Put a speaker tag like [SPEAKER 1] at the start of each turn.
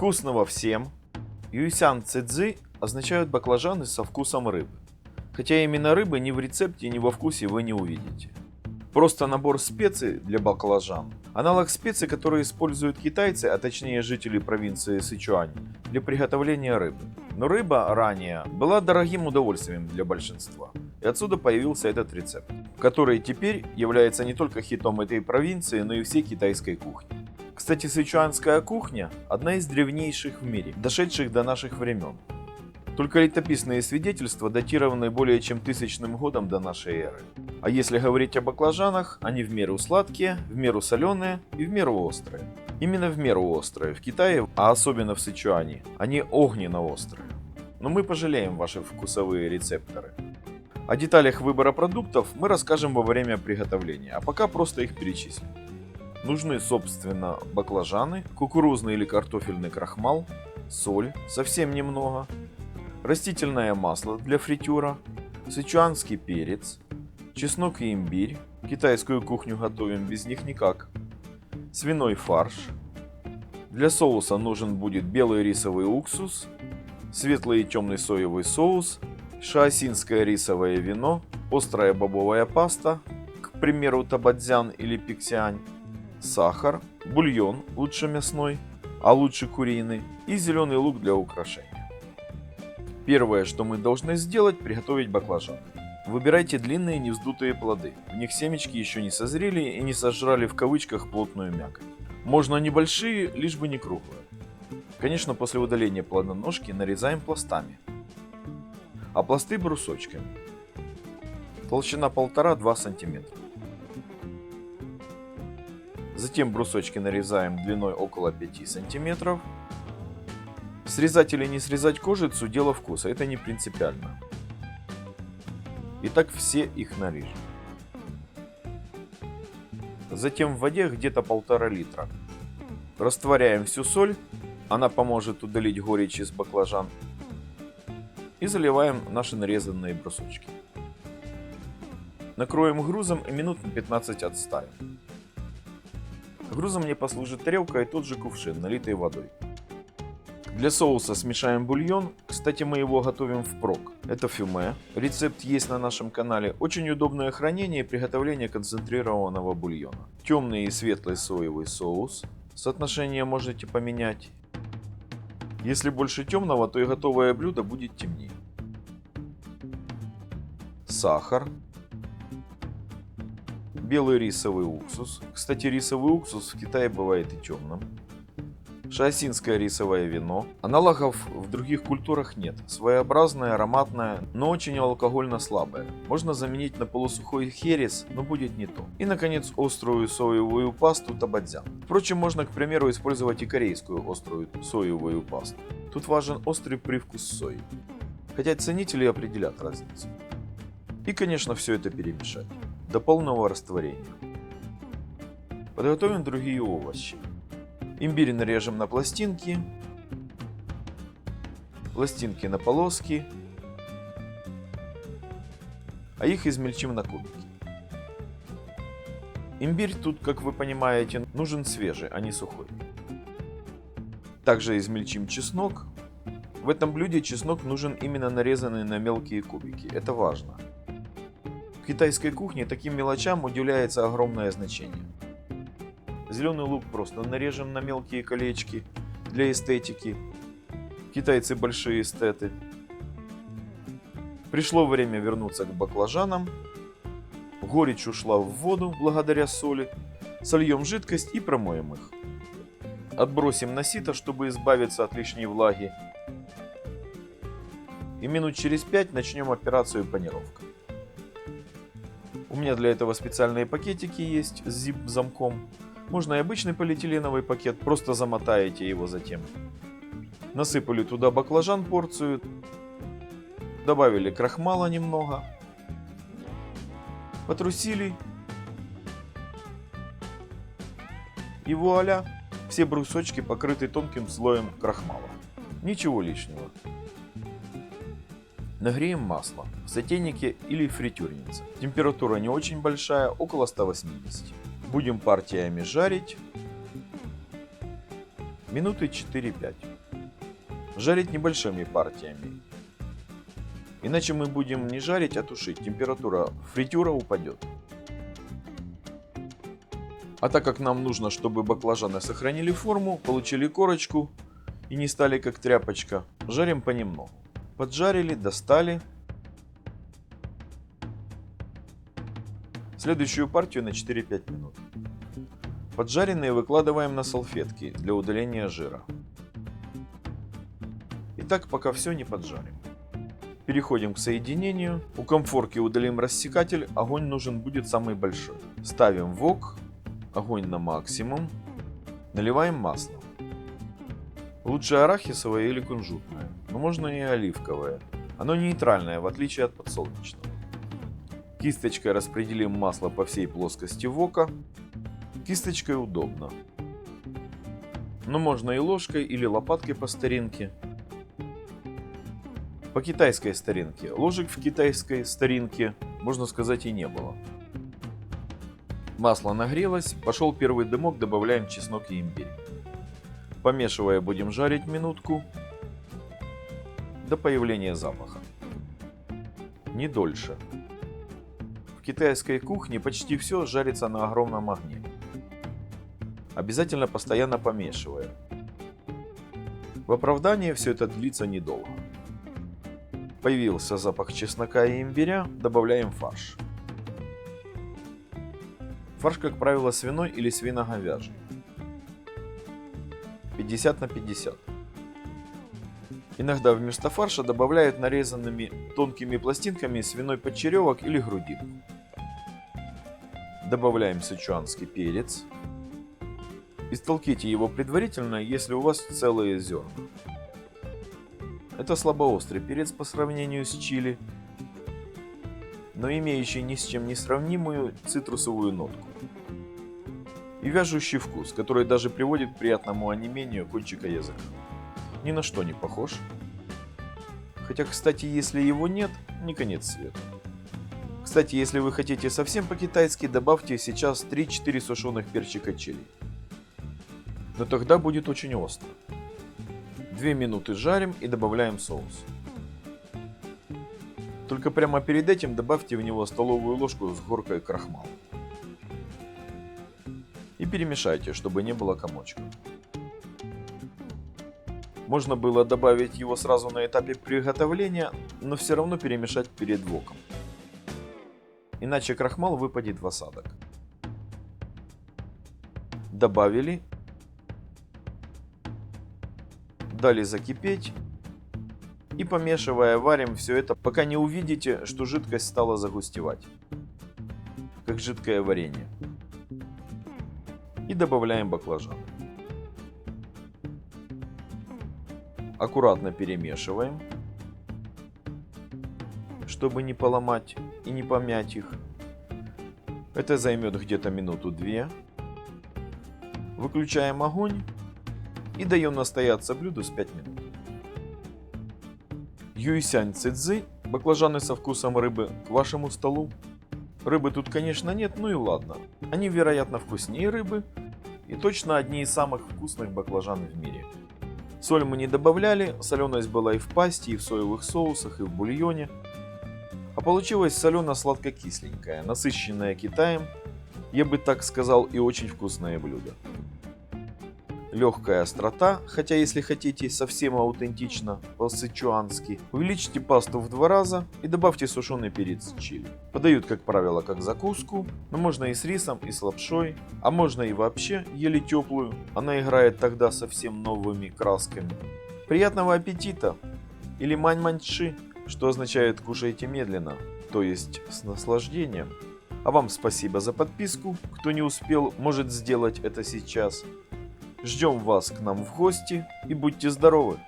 [SPEAKER 1] Вкусного всем! Юйсян цзы означают баклажаны со вкусом рыбы. Хотя именно рыбы ни в рецепте, ни во вкусе вы не увидите. Просто набор специй для баклажан. Аналог специй, которые используют китайцы, а точнее жители провинции Сычуань, для приготовления рыбы. Но рыба ранее была дорогим удовольствием для большинства. И отсюда появился этот рецепт, который теперь является не только хитом этой провинции, но и всей китайской кухни. Кстати, сычуанская кухня – одна из древнейших в мире, дошедших до наших времен. Только летописные свидетельства датированы более чем тысячным годом до нашей эры. А если говорить о баклажанах, они в меру сладкие, в меру соленые и в меру острые. Именно в меру острые в Китае, а особенно в Сычуане, они огненно-острые. Но мы пожалеем ваши вкусовые рецепторы. О деталях выбора продуктов мы расскажем во время приготовления, а пока просто их перечислим. Нужны, собственно, баклажаны, кукурузный или картофельный крахмал, соль, совсем немного, растительное масло для фритюра, сычуанский перец, чеснок и имбирь. Китайскую кухню готовим без них никак. Свиной фарш. Для соуса нужен будет белый рисовый уксус, светлый и темный соевый соус, шаосинское рисовое вино, острая бобовая паста, к примеру табадзян или пиксиань, сахар, бульон, лучше мясной, а лучше куриный, и зеленый лук для украшения. Первое, что мы должны сделать, приготовить баклажаны. Выбирайте длинные невздутые плоды. В них семечки еще не созрели и не сожрали в кавычках плотную мякоть. Можно небольшие, лишь бы не круглые. Конечно, после удаления плодоножки нарезаем пластами, а пласты брусочками. Толщина 1,5-2 см. Затем брусочки нарезаем длиной около 5 см. Срезать или не срезать кожицу – дело вкуса, это не принципиально. Итак, все их нарежем. Затем в воде где-то полтора литра. Растворяем всю соль, она поможет удалить горечь из баклажан. И заливаем наши нарезанные брусочки. Накроем грузом и минут на 15 отставим. Грузом мне послужит тарелка и тот же кувшин, налитый водой. Для соуса смешаем бульон. Кстати, мы его готовим впрок. Это фюме. Рецепт есть на нашем канале. Очень удобное хранение и приготовление концентрированного бульона. Темный и светлый соевый соус. Соотношение можете поменять. Если больше темного, то и готовое блюдо будет темнее. Сахар. Белый рисовый уксус. Кстати, рисовый уксус в Китае бывает и темным. Шаосинское рисовое вино. Аналогов в других культурах нет. Своеобразное, ароматное, но очень алкогольно слабое. Можно заменить на полусухой херес, но будет не то. И, наконец, острую соевую пасту табадзян. Впрочем, можно, к примеру, использовать и корейскую острую соевую пасту. Тут важен острый привкус сои. Хотя ценители определят разницу. И, конечно, все это перемешать до полного растворения. Подготовим другие овощи. Имбирь нарежем на пластинки, пластинки на полоски, а их измельчим на кубики. Имбирь тут, как вы понимаете, нужен свежий, а не сухой. Также измельчим чеснок. В этом блюде чеснок нужен именно нарезанный на мелкие кубики. Это важно. Китайской кухне таким мелочам уделяется огромное значение. Зеленый лук просто нарежем на мелкие колечки для эстетики. Китайцы большие эстеты. Пришло время вернуться к баклажанам. Горечь ушла в воду благодаря соли. Сольем жидкость и промоем их. Отбросим на сито, чтобы избавиться от лишней влаги. И минут через 5 начнем операцию панировка. У меня для этого специальные пакетики есть с zip-замком. Можно и обычный полиэтиленовый пакет, просто замотаете его затем. Насыпали туда баклажан порцию, добавили крахмала немного, потрусили и вуаля, все брусочки покрыты тонким слоем крахмала. Ничего лишнего. Нагреем масло в сотейнике или фритюрнице. Температура не очень большая, около 180. Будем партиями жарить минуты 4-5. Жарить небольшими партиями. Иначе мы будем не жарить, а тушить. Температура фритюра упадет. А так как нам нужно, чтобы баклажаны сохранили форму, получили корочку и не стали как тряпочка, жарим понемногу. Поджарили, достали. Следующую партию на 4-5 минут. Поджаренные выкладываем на салфетки для удаления жира. И так пока все не поджарим. Переходим к соединению. У комфорки удалим рассекатель, огонь нужен будет самый большой. Ставим вок, огонь на максимум. Наливаем масло. Лучше арахисовое или кунжутное, но можно и оливковое. Оно нейтральное, в отличие от подсолнечного. Кисточкой распределим масло по всей плоскости вока. Кисточкой удобно. Но можно и ложкой или лопаткой по старинке. По китайской старинке. Ложек в китайской старинке, можно сказать, и не было. Масло нагрелось, пошел первый дымок, добавляем чеснок и имбирь. Помешивая будем жарить минутку до появления запаха. Не дольше. В китайской кухне почти все жарится на огромном огне. Обязательно постоянно помешивая. В оправдании все это длится недолго. Появился запах чеснока и имбиря, добавляем фарш. Фарш, как правило, свиной или свино-говяжий. 50 на 50. Иногда вместо фарша добавляют нарезанными тонкими пластинками свиной подчеревок или грудинку. Добавляем сычуанский перец. Истолките его предварительно, если у вас целые зерна. Это слабоострый перец по сравнению с чили, но имеющий ни с чем не сравнимую цитрусовую нотку и вяжущий вкус, который даже приводит к приятному онемению кончика языка. Ни на что не похож. Хотя, кстати, если его нет, не конец света. Кстати, если вы хотите совсем по-китайски, добавьте сейчас 3-4 сушеных перчика чили. Но тогда будет очень остро. 2 минуты жарим и добавляем соус. Только прямо перед этим добавьте в него столовую ложку с горкой крахмала и перемешайте, чтобы не было комочков. Можно было добавить его сразу на этапе приготовления, но все равно перемешать перед воком. Иначе крахмал выпадет в осадок. Добавили. Дали закипеть. И помешивая варим все это, пока не увидите, что жидкость стала загустевать. Как жидкое варенье и добавляем баклажан. Аккуратно перемешиваем, чтобы не поломать и не помять их. Это займет где-то минуту-две. Выключаем огонь и даем настояться блюду с 5 минут. Юйсянь цидзы, баклажаны со вкусом рыбы к вашему столу. Рыбы тут, конечно, нет, ну и ладно. Они, вероятно, вкуснее рыбы, и точно одни из самых вкусных баклажан в мире. Соль мы не добавляли, соленость была и в пасте, и в соевых соусах, и в бульоне. А получилось солено-сладко-кисленькое, насыщенное Китаем, я бы так сказал, и очень вкусное блюдо легкая острота, хотя если хотите совсем аутентично по-сычуански, увеличьте пасту в два раза и добавьте сушеный перец чили. Подают, как правило, как закуску, но можно и с рисом, и с лапшой, а можно и вообще еле теплую, она играет тогда совсем новыми красками. Приятного аппетита! Или мань-маньши, что означает кушайте медленно, то есть с наслаждением. А вам спасибо за подписку, кто не успел, может сделать это сейчас. Ждем вас к нам в гости и будьте здоровы!